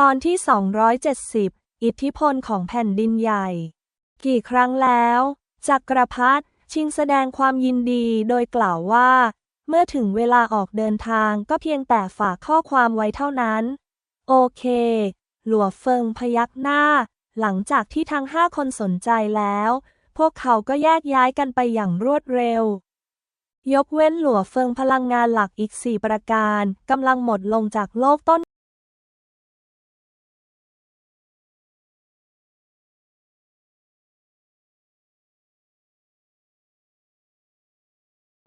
ตอนที่ 270 อิทธิพลของแผ่นดินใหญ่ กี่ครั้งแล้วจักรพรรดิชิงแสดงความยินดีโดยกล่าวว่า เมื่อถึงเวลาออกเดินทางก็เพียงแต่ฝากข้อความไว้เท่านั้น โอเค หลัวเฟิงพยักหน้า หลังจากที่ทั้งห้าคนสนใจแล้ว พวกเขาก็แยกย้ายกันไปอย่างรวดเร็ว ยกเว้นหลัวเฟิงพลังงานหลักอีกสี่ประการกำลังหมดลงจากโลกต้น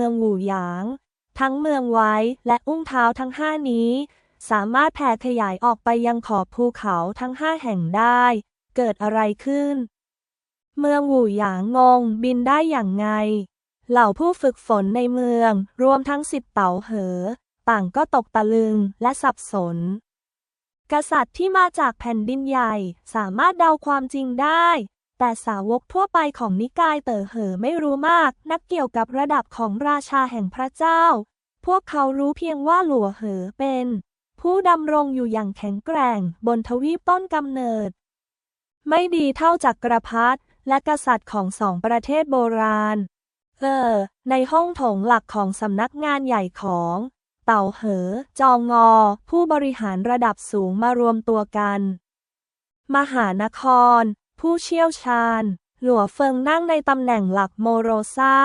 มืองหูหยาง ทั้งเมืองไว้และอุ้งเท้าทั้งห้านี้ สามารถแผ่ขยายออกไปยังขอบภูเขาทั้งห้าแห่งได้ เกิดอะไรขึ้น เมืองหูหยางงงบินได้อย่างไง เหล่าผู้ฝึกฝนในเมืองรวมทั้งสิบเต๋าเหอ ต่างก็ตกตะลึงและสับสน กษัตริย์ที่มาจากแผ่นดินใหญ่สามารถเดาความจริงได้ แต่สาวกทั่วไปของนิกายเต๋อเหอไม่รู้มาก นักเกี่ยวกับระดับของราชาแห่งพระเจ้า พวกเขารู้เพียงว่าหลัวเหอเป็น ผู้ดำรงอยู่อย่างแข็งแกร่ง บนทวีปต้นกำเนิด ไม่ดีเท่าจักกรพรรดิและกษัตริย์ของสองประเทศโบราณ เออ ในห้องโถงหลักของสำนักงานใหญ่ของ เต่าเหอ จองงอ ผู้บริหารระดับสูงมารวมตัวกัน มหานคร ผู้เชี่ยวชาญ หลัวเฟิงนั่งในตำแหน่งหลักโมโรซา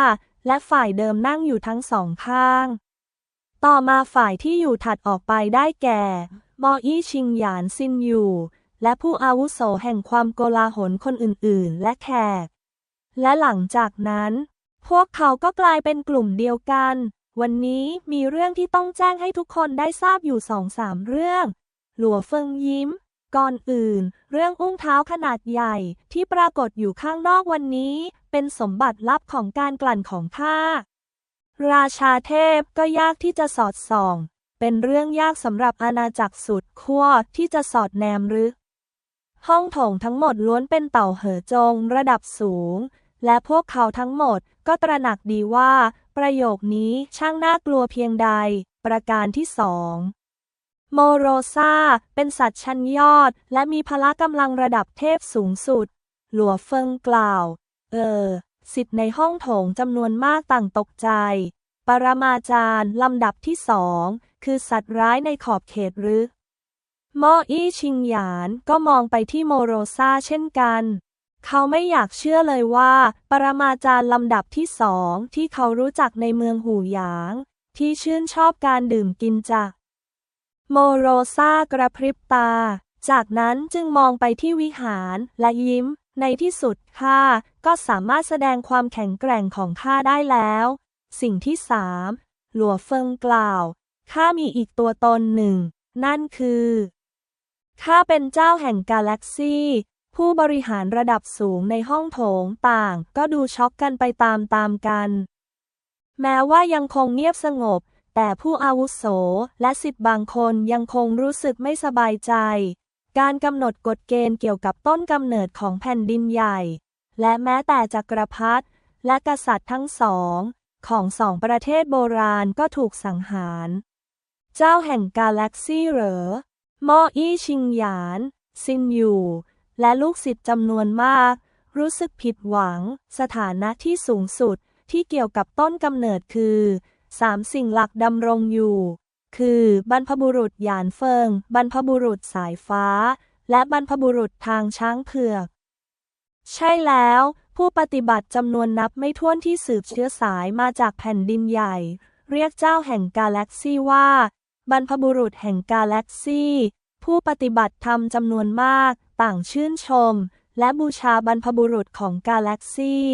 และฝ่ายเดิมนั่งอยู่ทั้งสองข้าง ต่อมาฝ่ายที่อยู่ถัดออกไปได้แก่ มออี้ชิงหยานซินอยู่ และผู้อาวุโสแห่งความโกลาหลคนอื่นๆ และแขก และหลังจากนั้น พวกเขาก็กลายเป็นกลุ่มเดียวกัน วันนี้มีเรื่องที่ต้องแจ้งให้ทุกคนได้ทราบอยู่สองสามเรื่อง หลัวเฟิงยิ้ม ก่อนอื่น เรื่องอุ้งเท้าขนาดใหญ่ที่ปรากฏอยู่ข้างนอกวันนี้ เป็นสมบัติลับของการกลั่นของข้า ราชาเทพก็ยากที่จะสอดส่อง เป็นเรื่องยากสำหรับอาณาจักรสุดขั้วที่จะสอดแนมหรือห้องโถงทั้งหมดล้วนเป็นเต่าเหอจงระดับสูง และพวกเขาทั้งหมดก็ตระหนักดีว่า ประโยคนี้ช่างน่ากลัวเพียงใด ประการที่สอง โมโรซาเป็นสัตว์ชั้นยอด และมีพละกำลังระดับเทพสูงสุด หลัวเฟิงกล่าว เออ สิทธิ์ในห้องโถงจำนวนมากต่างตกใจ ปรมาจารย์ลำดับที่สอง คือสัตว์ร้ายในขอบเขตหรือมออี้ชิงหยานก็มองไปที่โมโรซาเช่นกัน เขาไม่อยากเชื่อเลยว่า ปรมาจารย์ลำดับที่สองที่เขารู้จักในเมืองหูหยาง ที่ชื่นชอบการดื่มกินจาก โมโรซากระพริบตา จากนั้นจึงมองไปที่วิหารและยิ้ม ในที่สุดข้าก็สามารถแสดงความแข็งแกร่งของข้าได้แล้ว สิ่งที่สามหลัวเฟิงกล่าวข้ามีอีกตัวตนหนึ่ง นั่นคือข้าเป็นเจ้าแห่งกาแล็กซี่ผู้บริหารระดับสูงในห้องโถงต่างก็ดูช็อกกันไปตามๆกัน แม้ว่ายังคงเงียบสงบ แต่ผู้อาวุโสและสิทธิ์บางคนยังคงรู้สึกไม่สบายใจ การกำหนดกฎเกณฑ์เกี่ยวกับต้นกำเนิดของแผ่นดินใหญ่ และแม้แต่จักรพรรดิและกษัตริย์ทั้งสอง ของสองประเทศโบราณก็ถูกสังหาร เจ้าแห่งกาแล็กซี่เหรอมออี้ชิงหยาน ซินอยู่ และลูกศิษย์จำนวนมาก รู้สึกผิดหวัง สถานะที่สูงสุดที่เกี่ยวกับต้นกำเนิดคือ สามสิ่งหลักดำรงอยู่ คือ บรรพบุรุษหยานเฟิง บรรพบุรุษสายฟ้า และบรรพบุรุษทางช้างเผือก ใช่แล้ว ผู้ปฏิบัติจำนวนนับไม่ถ้วนที่สืบเชื้อสายมาจากแผ่นดินใหญ่ เรียกเจ้าแห่งกาแล็กซี่ว่า บรรพบุรุษแห่งกาแล็กซี่ ผู้ปฏิบัติธรรมจำนวนมาก ต่างชื่นชม และบูชาบรรพบุรุษของกาแล็กซี่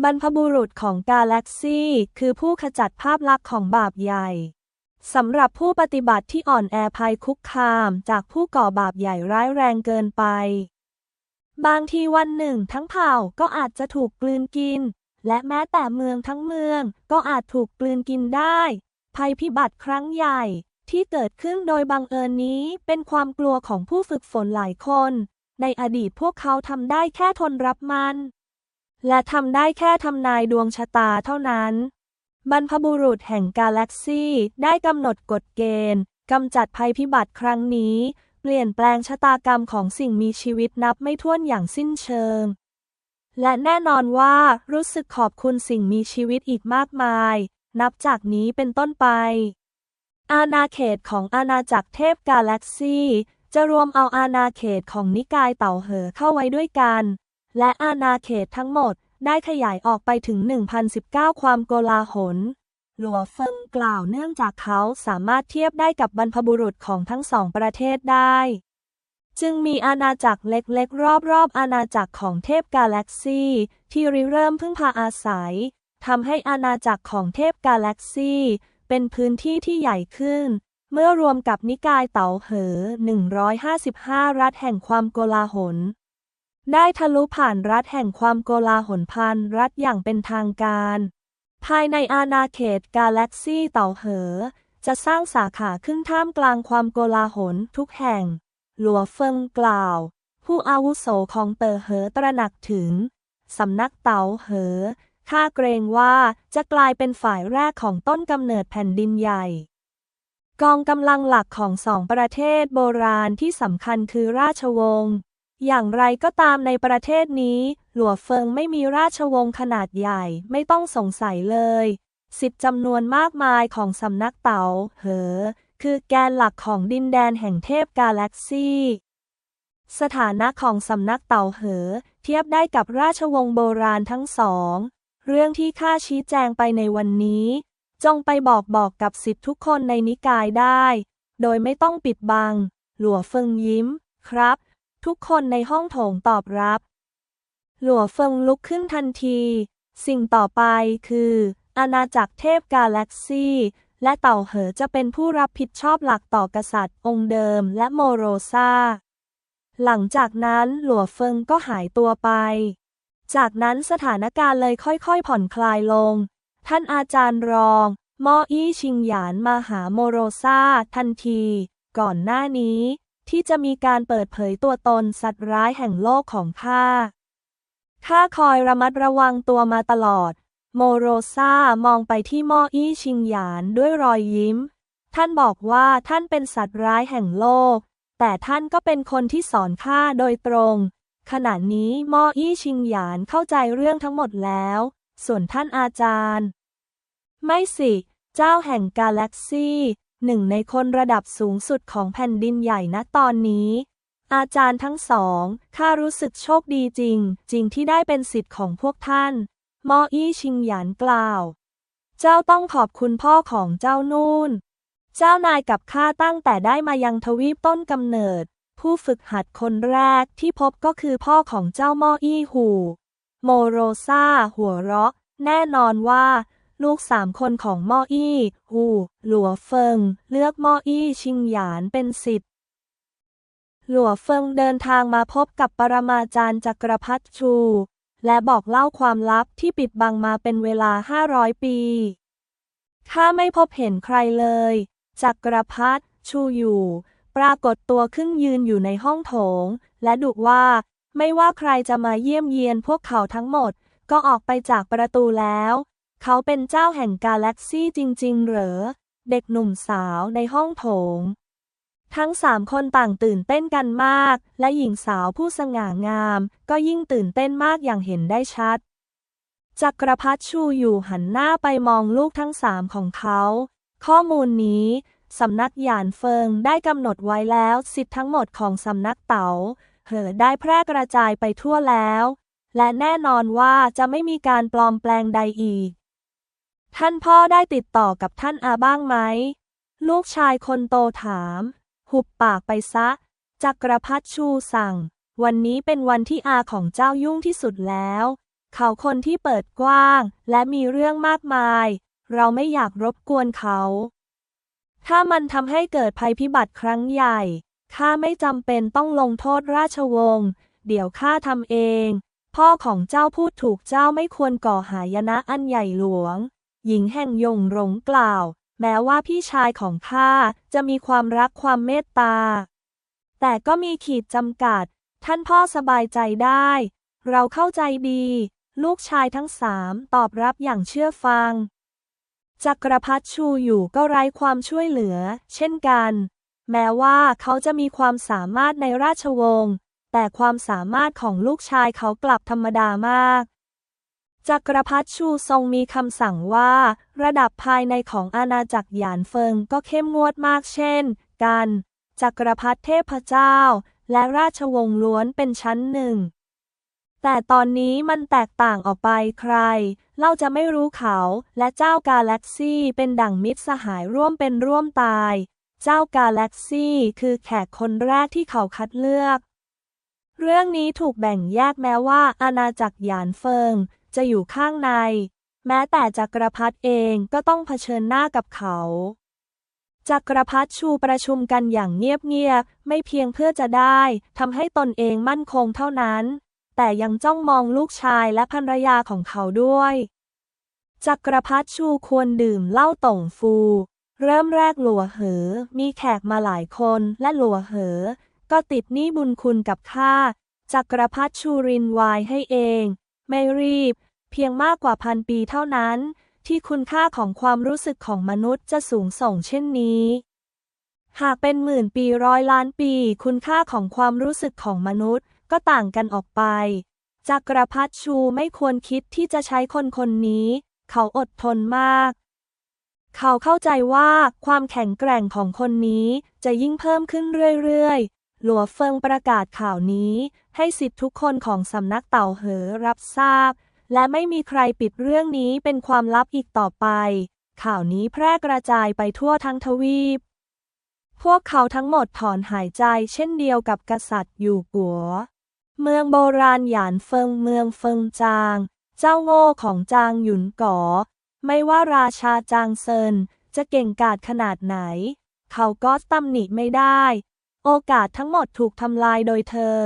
บรรพบุรุษของกาแล็กซี่คือผู้ขจัดภาพลักษณ์ของบาปใหญ่สำหรับผู้ปฏิบัติที่อ่อนแอภัยคุกคามจากผู้ก่อบาปใหญ่ร้ายแรงเกินไป บางทีวันหนึ่งทั้งเผ่าก็อาจจะถูกกลืนกิน และแม้แต่เมืองทั้งเมืองก็อาจถูกกลืนกินได้ ภัยพิบัติครั้งใหญ่ที่เกิดขึ้นโดยบังเอิญนี้เป็นความกลัวของผู้ฝึกฝนหลายคน ในอดีตพวกเขาทำได้แค่ทนรับมัน และทำได้แค่ทำนายดวงชะตาเท่านั้น บรรพบุรุษแห่งกาแล็กซี่ได้กำหนดกฎเกณฑ์กำจัดภัยพิบัติครั้งนี้ เปลี่ยนแปลงชะตากรรมของสิ่งมีชีวิตนับไม่ถ้วนอย่างสิ้นเชิง และแน่นอนว่ารู้สึกขอบคุณสิ่งมีชีวิตอีกมากมาย นับจากนี้เป็นต้นไป อาณาเขตของอาณาจักรเทพกาแล็กซี่จะรวมเอาอาณาเขตของนิกายเต่าเหอเข้าไว้ด้วยกัน และอาณาเขตทั้งหมดได้ขยายออกไปถึง 1,019 ความโกลาหล หลัวเฟิงกล่าวเนื่องจากเขาสามารถเทียบได้กับบรรพบุรุษของทั้งสองประเทศได้ จึงมีอาณาจักรเล็กๆ รอบๆ อาณาจักรของเทพกาแล็กซีที่ริเริ่มพึ่งพาอาศัยทำให้อาณาจักรของเทพกาแล็กซีเป็นพื้นที่ที่ใหญ่ขึ้น เมื่อรวมกับนิกายเต๋าเหอ 155 รัฐแห่งความโกลาหล ได้ทะลุผ่านรัฐแห่งความโกลาหลพันรัฐอย่างเป็นทางการ ภายในอาณาเขตกาแล็กซี่เต่าเหอ จะสร้างสาขาขึ้นท่ามกลางความโกลาหลทุกแห่ง หลัวเฟิงกล่าว ผู้อาวุโสของเตอเหอตระหนักถึง สำนักเต๋าเหอข้าเกรงว่าจะกลายเป็นฝ่ายแรกของต้นกำเนิดแผ่นดินใหญ่ กองกำลังหลักของสองประเทศโบราณที่สำคัญคือราชวงศ์ อย่างไรก็ตามในประเทศนี้ หลัวเฟิงไม่มีราชวงศ์ขนาดใหญ่ไม่ต้องสงสัยเลย สิทธิ์จำนวนมากมายของสำนักเต๋าเหอ คือแกนหลักของดินแดนแห่งเทพกาแล็กซี่สถานะของสำนักเต่าเหอ เทียบได้กับราชวงศ์โบราณทั้งสอง เรื่องที่ข้าชี้แจงไปในวันนี้ จงไปบอกบอกกับสิทธิทุกคนในนิกายได้ โดยไม่ต้องปิดบัง หลัวเฟิงยิ้ม ครับ ทุกคนในห้องโถงตอบรับ หลัวเฟิงลุกขึ้นทันที สิ่งต่อไปคือ อาณาจักรเทพกาแล็กซี่ และเต่าเหอจะเป็นผู้รับผิดชอบหลักต่อกษัตริย์องค์เดิมและโมโรซาหลังจากนั้นหลัวเฟิงก็หายตัวไป จากนั้นสถานการณ์เลยค่อยๆผ่อนคลายลง ท่านอาจารย์รองมออี้ชิงหยานมาหาโมโรซาทันที ก่อนหน้านี้ ที่จะมีการเปิดเผยตัวตนสัตว์ร้ายแห่งโลกของข้า ข้าคอยระมัดระวังตัวมาตลอด โมโรซามองไปที่มออี้ชิงหยานด้วยรอยยิ้ม ท่านบอกว่าท่านเป็นสัตว์ร้ายแห่งโลก แต่ท่านก็เป็นคนที่สอนข้าโดยตรง ขณะนี้มออี้ชิงหยานเข้าใจเรื่องทั้งหมดแล้ว ส่วนท่านอาจารย์ ไม่สิ เจ้าแห่งกาแล็กซี่ หนึ่งในคนระดับสูงสุดของแผ่นดินใหญ่ณตอนนี้ อาจารย์ทั้งสอง ข้ารู้สึกโชคดีจริง จริงที่ได้เป็นสิทธิ์ของพวกท่าน มออี้ชิงหยานกล่าว เจ้าต้องขอบคุณพ่อของเจ้านู่น เจ้านายกับข้าตั้งแต่ได้มายังทวีปต้นกำเนิด ผู้ฝึกหัดคนแรกที่พบก็คือพ่อของเจ้ามออี้หู โมโรซาหัวเราะ แน่นอนว่า ลูกสามคนของมออี้หูหลัวเฟิง เลือกมออี้ชิงหยานเป็นสิทธิ์หลัวเฟิงเดินทางมาพบกับปรมาจารย์จักรพรรดิชู และบอกเล่าความลับที่ปิดบังมาเป็นเวลา 500 ปีข้าไม่พบเห็นใครเลย จักรพรรดิชูอยู่ ปรากฏตัวขึ้นยืนอยู่ในห้องโถง และดุว่า ไม่ว่าใครจะมาเยี่ยมเยียนพวกเขาทั้งหมด ก็ออกไปจากประตูแล้ว เขาเป็นเจ้าแห่งกาแล็กซี่จริง ๆ เหรอ เด็กหนุ่มสาวในห้องโถง ทั้งสามคนต่างตื่นเต้นกันมาก และหญิงสาวผู้สง่างาม ก็ยิ่งตื่นเต้นมากอย่างเห็นได้ชัด จักรพรรดิชูอยู่หันหน้าไปมองลูกทั้งสามของเขา ข้อมูลนี้สำนักหยานเฟิงได้กำหนดไว้แล้วสิทธิ์ทั้งหมดของสำนักเต๋าเหอได้แพร่กระจายไปทั่วแล้ว และแน่นอนว่าจะไม่มีการปลอมแปลงใดอีก ท่านพ่อได้ติดต่อกับท่านอาบ้างไหม ลูกชายคนโตถาม หุบปากไปซะ จักรพรรดิชูสั่ง วันนี้เป็นวันที่อาของเจ้ายุ่งที่สุดแล้ว เขาคนที่เปิดกว้าง และมีเรื่องมากมาย เราไม่อยากรบกวนเขา ถ้ามันทำให้เกิดภัยพิบัติครั้งใหญ่ ข้าไม่จำเป็นต้องลงโทษราชวงศ์ เดี๋ยวข้าทำเอง พ่อของเจ้าพูดถูกเจ้าไม่ควรก่อหายนะอันใหญ่หลวง หญิงแห่งยงหลงกล่าว แม้ว่าพี่ชายของข้าจะมีความรักความเมตตา แต่ก็มีขีดจำกัด ท่านพ่อสบายใจได้ เราเข้าใจดี ลูกชายทั้งสามตอบรับอย่างเชื่อฟัง จักรพรรดิชูอยู่ก็ไร้ความช่วยเหลือ เช่นกัน แม้ว่าเขาจะมีความสามารถในราชวงศ์แต่ความสามารถของลูกชายเขากลับธรรมดามาก จักรพรรดิชูทรงมีคำสั่งว่า ระดับภายในของอาณาจักรหยานเฟิงก็เข้มงวดมากเช่น กัน จักรพรรดิเทพเจ้า และราชวงศ์ล้วนเป็นชั้นหนึ่ง แต่ตอนนี้มันแตกต่างออกไปใครเล่าจะไม่รู้เขาและเจ้ากาแล็กซี่เป็นดั่งมิตรสหายร่วมเป็นร่วมตาย เจ้ากาแล็กซี่คือแขกคนแรกที่เขาคัดเลือก เรื่องนี้ถูกแบ่งแยกแม้ว่าอาณาจักรหยานเฟิง จะอยู่ข้างใน แม้แต่จักรพรรดิเองก็ต้องเผชิญหน้ากับเขา จักรพรรดิชูประชุมกันอย่างเงียบๆไม่เพียงเพื่อจะได้ทำให้ตนเองมั่นคงเท่านั้น แต่ยังจ้องมองลูกชายและภรรยาของเขาด้วยจักรพรรดิชูควรดื่มเหล้าต่งฟู เริ่มแรกหลัวเหอ มีแขกมาหลายคนและหลัวเหอ ก็ติดหนี้บุญคุณกับข้าจักรพรรดิชูรินไวายให้เอง ไม่รีบ เพียงมากกว่าพันปีเท่านั้น ที่คุณค่าของความรู้สึกของมนุษย์จะสูงส่งเช่นนี้ หากเป็นหมื่นปีร้อยล้านปี คุณค่าของความรู้สึกของมนุษย์ก็ต่างกันออกไปจักรพรรดิชูไม่ควรคิดที่จะใช้คนคนนี้ เขาอดทนมาก เขาเข้าใจว่าความแข็งแกร่งของคนนี้จะยิ่งเพิ่มขึ้นเรื่อยๆ หลัวเฟิงประกาศข่าวนี้ ให้สิทธิทุกคนของสำนักเต่าเหอรับทราบ และไม่มีใครปิดเรื่องนี้เป็นความลับอีกต่อไป ข่าวนี้แพร่กระจายไปทั่วทั้งทวีป พวกเขาทั้งหมดถอนหายใจเช่นเดียวกับกษัตริย์อยู่กัว เมืองโบราณหยานเฟิงเมืองเฟิงจาง เจ้าโง่ของจางหยุนก๋อไม่ว่าราชาจางเซินจะเก่งกาจขนาดไหน เขาก็ตำหนิไม่ได้ โอกาสทั้งหมดถูกทำลายโดยเธอ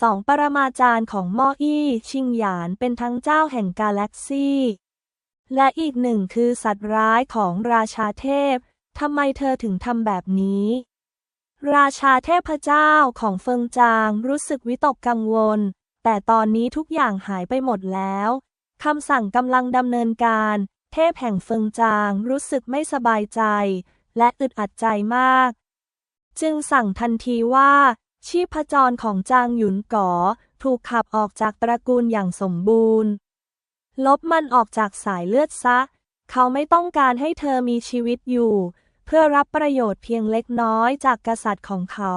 สองปรมาจารย์ของมออี้ชิงหยานเป็นทั้งเจ้าแห่งกาแล็กซี่ และอีกหนึ่งคือสัตว์ร้ายของราชาเทพ ทำไมเธอถึงทำแบบนี้ ราชาเทพเจ้าของเฟิงจางรู้สึกวิตกกังวล แต่ตอนนี้ทุกอย่างหายไปหมดแล้วคำสั่งกำลังดำเนินการ เทพแห่งเฟิงจางรู้สึกไม่สบายใจ และอึดอัดใจมาก จึงสั่งทันทีว่า ชีพจรของจางหยุนก๋อถูกขับออกจากตระกูลอย่างสมบูรณ์ ลบมันออกจากสายเลือดซะ เขาไม่ต้องการให้เธอมีชีวิตอยู่ เพื่อรับประโยชน์เพียงเล็กน้อยจากกษัตริย์ของเขา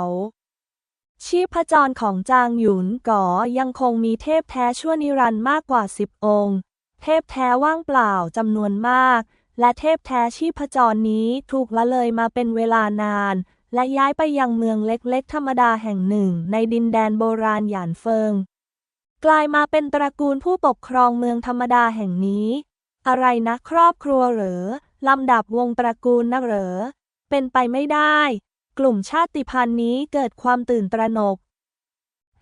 ชีพจรของจางหยุนก๋อยังคงมีเทพแท้ชั่วนิรันด์มากกว่าสิบองค์ เทพแท้ว่างเปล่าจำนวนมาก และเทพแท้ชีพจรนี้ถูกละเลยมาเป็นเวลานาน และย้ายไปยังเมืองเล็กๆ ธรรมดาแห่งหนึ่ง ในดินแดนโบราณหยานเฟิง กลายมาเป็นตระกูลผู้ปกครองเมืองธรรมดาแห่งนี้ อะไรนะครอบครัวเหรอลำดับวงตระกูลนะเหรอ เป็นไปไม่ได้ กลุ่มชาติพันธุ์นี้เกิดความตื่นตระหนก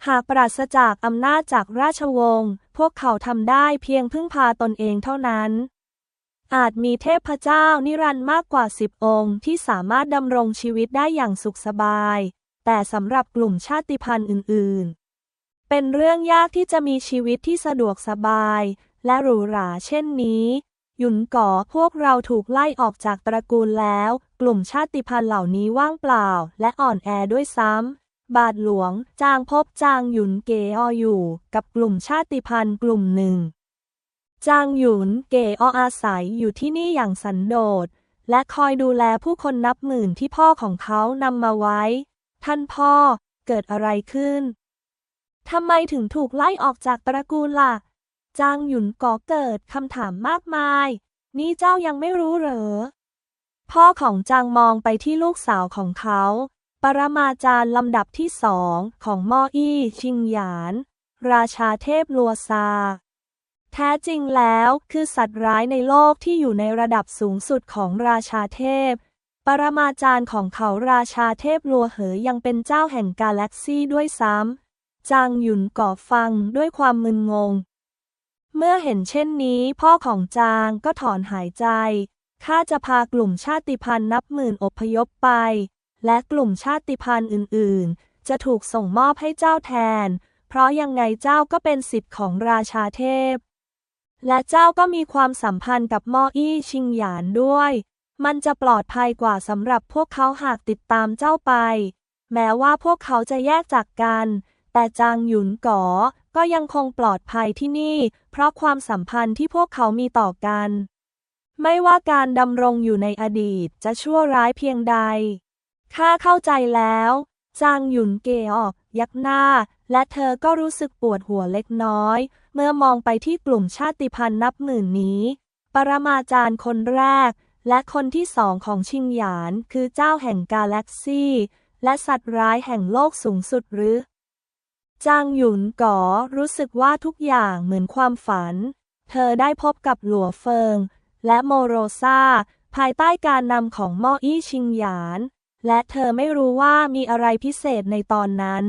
หากปราศจากอำนาจจากราชวงศ์ พวกเขาทำได้เพียงพึ่งพาตนเองเท่านั้น อาจมีเทพเจ้านิรันดร์มากกว่าสิบองค์ที่สามารถดำรงชีวิตได้อย่างสุขสบาย แต่สำหรับกลุ่มชาติพันธุ์อื่น ๆ เป็นเรื่องยากที่จะมีชีวิตที่สะดวกสบาย และหรูหราเช่นนี้หยุนก่อพวกเราถูกไล่ออกจากตระกูลแล้ว กลุ่มชาติพันธุ์เหล่านี้ว่างเปล่า และอ่อนแอด้วยซ้ำ บาทหลวง จางพบจางหยุนเกออยู่ กับกลุ่มชาติพันธุ์กลุ่มหนึ่ง จางหยุนเกออาศัยอยู่ที่นี่อย่างสันโดษ และคอยดูแลผู้คนนับหมื่นที่พ่อของเขานำมาไว้ ท่านพ่อเกิดอะไรขึ้นทำไมถึงถูกไล่ออกจากตระกูลล่ะ จางหยุนก่อเกิดคำถามมากมาย นี่เจ้ายังไม่รู้เหรอ พ่อของจางมองไปที่ลูกสาวของเขา ปรมาจารย์ลำดับที่สองของม่ออี้ชิงหยาน ราชาเทพลัวซา แท้จริงแล้วคือสัตว์ร้ายในโลกที่อยู่ในระดับสูงสุดของราชาเทพ ปรมาจารย์ของเขาราชาเทพลัวเหอยังเป็นเจ้าแห่งกาแล็กซี่ด้วยซ้ำ จางหยุนก่อฟังด้วยความมึนงง เมื่อเห็นเช่นนี้พ่อของจางก็ถอนหายใจ ข้าจะพากลุ่มชาติพันธุ์นับหมื่นอพยพไป และกลุ่มชาติพันธุ์อื่น ๆ จะถูกส่งมอบให้เจ้าแทน เพราะยังไงเจ้าก็เป็นสิทธิ์ของราชาเทพ และเจ้าก็มีความสัมพันธ์กับม่ออี้ชิงหยานด้วย มันจะปลอดภัยกว่าสำหรับพวกเขาหากติดตามเจ้าไป แม้ว่าพวกเขาจะแยกจากกัน แต่จางหยุนก๋อก็ยังคงปลอดภัยที่นี่ เพราะความสัมพันธ์ที่พวกเขามีต่อกัน ไม่ว่าการดำรงอยู่ในอดีตจะชั่วร้ายเพียงใด ข้าเข้าใจแล้ว จางหยุนเกออก ยักหน้า และเธอก็รู้สึกปวดหัวเล็กน้อย เมื่อมองไปที่กลุ่มชาติพันธุ์นับหมื่นนี้ ปรมาจารย์คนแรก และคนที่สองของชิงหยาน คือเจ้าแห่งกาแล็กซี่ และสัตว์ร้ายแห่งโลกสูงสุดหรือ จางหยุนก๋อรู้สึกว่าทุกอย่างเหมือนความฝัน เธอได้พบกับหลัวเฟิง และโมโรซาภายใต้การนำของม่ออี้ชิงหยาน และเธอไม่รู้ว่ามีอะไรพิเศษในตอนนั้น